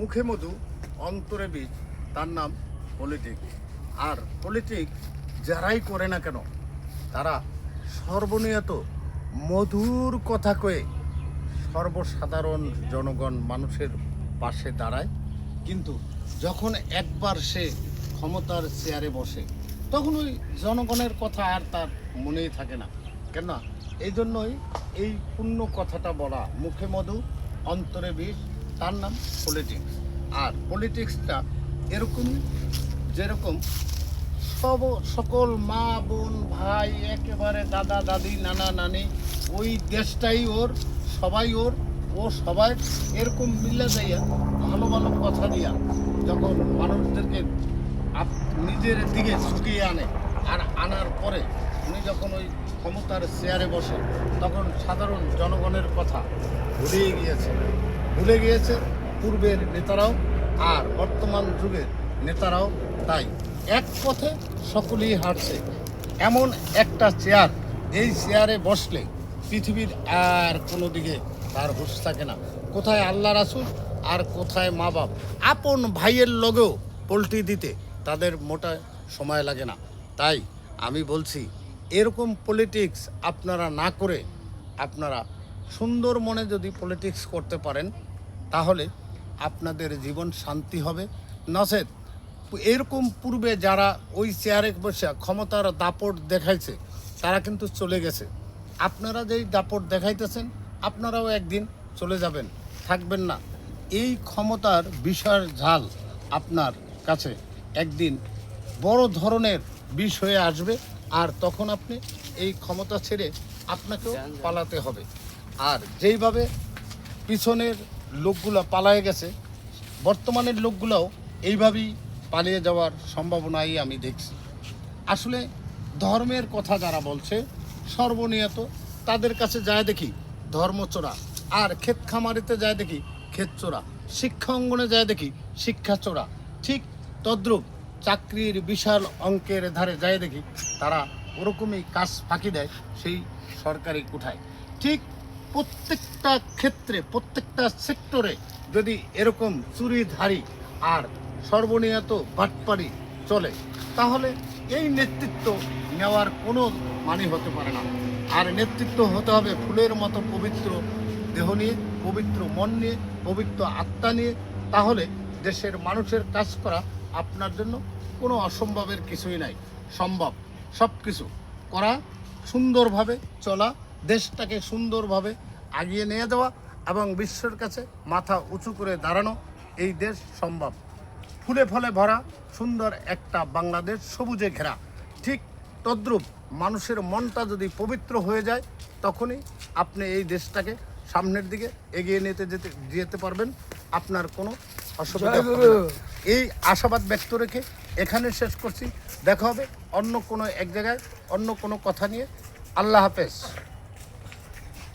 মুখে মধু, অন্তরে বীজ, তার নাম পলিটিক্স আর পলিটিক্স যারাই করে না কেন, তারা সর্বনিয়ত মধুর কথা কয়ে সর্বসাধারণ জনগণ মানুষের পাশে দাঁড়ায়। কিন্তু যখন একবার সে ক্ষমতার চেয়ারে বসে, তখন ওই জনগণের কথা আর তার মনেই থাকে না। কেন এই জন্যই এই পূর্ণ কথাটা বলা, মুখে মধু, অন্তরে বিষ তার নাম পলিটিক্স আর পলিটিক্সটা এরকমই যেরকম সব, সকল মা, বোন, ভাই, একেবারে দাদা, দাদি, নানা, নানি, ওই দেশটাই ওর, সবাই ওর, ও সবাই এরকম মিলে যাইয়া ভালো ভালো কথা দিয়া যখন মানুষদেরকে নিজের দিকে ঝুঁকিয়ে আনে আর আনার পরে উনি যখন ওই ক্ষমতার চেয়ারে বসে তখন সাধারণ জনগণের কথা ভুলেই গিয়েছে। ভুলে গিয়েছে পূর্বের নেতারাও আর বর্তমান যুগের নেতারাও তাই। এক পথে সকলেই হাঁটছে এমন একটা চেয়ার, এই চেয়ারে বসলে পৃথিবীর আর কোনো দিকে তার হুশ থাকে না। কোথায় আল্লাহ রাসুল আর কোথায় মা বাপ। আপন ভাইয়ের লগেও পোল্ট্রি দিতে তাদের মোটা সময় লাগে না। তাই আমি বলছি এরকম পলিটিক্স আপনারা না করে আপনারা সুন্দর মনে যদি পলিটিক্স করতে পারেন, তাহলে আপনাদের জীবন শান্তি হবে। নচেত এরকম পূর্বে যারা ওই চেয়ারে বসে ক্ষমতার দাপট দেখাইছে, তারা কিন্তু চলে গেছে। আপনারা যেই দাপট দেখাইতেছেন, আপনারাও একদিন চলে যাবেন, থাকবেন না। এই ক্ষমতার বিষয়ের ঝাল আপনার কাছে একদিন বড় ধরনের বিষ হয়ে আসবে। আর তখন আপনি এই ক্ষমতা ছেড়ে আপনাকেও পালাতে হবে। আর যেইভাবে পিছনের লোকগুলো পালায়ে গেছে বর্তমানের লোকগুলোও এইভাবেই পালিয়ে যাওয়ার সম্ভাবনাই আমি দেখছি। আসলে ধর্মের কথা যারা বলছে সর্বনিয়ত তাদের কাছে যায় দেখি ধর্মচোরা আর ক্ষেত খামারিতে যায় দেখি ক্ষেত চোরা শিক্ষা অঙ্গনে যায় দেখি শিক্ষা চোরা ঠিক তদ্রূপ চাকরির বিশাল অঙ্কের ধারে যায় দেখি, তারা ওরকমই কাজ ফাঁকি দেয় সেই সরকারি কোঠায়। ঠিক প্রত্যেকটা ক্ষেত্রে, প্রত্যেকটা সেক্টরে যদি এরকম চুরিধারি আর সর্বনিয়ত বাটপারি চলে, তাহলে এই নেতৃত্ব নেওয়ার কোনো মানে হতে পারে না। আর নেতৃত্ব হতে হবে ফুলের মতো পবিত্র দেহ নিয়ে, পবিত্র মন নিয়ে, পবিত্র আত্মা নিয়ে, তাহলে দেশের মানুষের কাজ করা আপনার জন্য কোনো অসম্ভবের কিছুই নাই। সম্ভব। সব কিছু করা, সুন্দরভাবে চলা, দেশটাকে সুন্দরভাবে আগিয়ে নিয়ে দেওয়া এবং বিশ্বের কাছে মাথা উঁচু করে দাঁড়ানো, এই দেশ সম্ভব। ফুলে ফলে ভরা, সুন্দর একটা বাংলাদেশ সবুজে ঘেরা। ঠিক তদ্রূপ মানুষের মনটা যদি পবিত্র হয়ে যায়, তখনই আপনি এই দেশটাকে সামনের দিকে এগিয়ে নিতে যেতে যেতে পারবেন। আপনার কোনো অসুবিধা। এই আশাবাদ ব্যক্ত রেখে এখানে শেষ করছি। দেখা হবে অন্য কোনো এক জায়গায় অন্য কোনো কথা নিয়ে। আল্লাহ হাফেজ।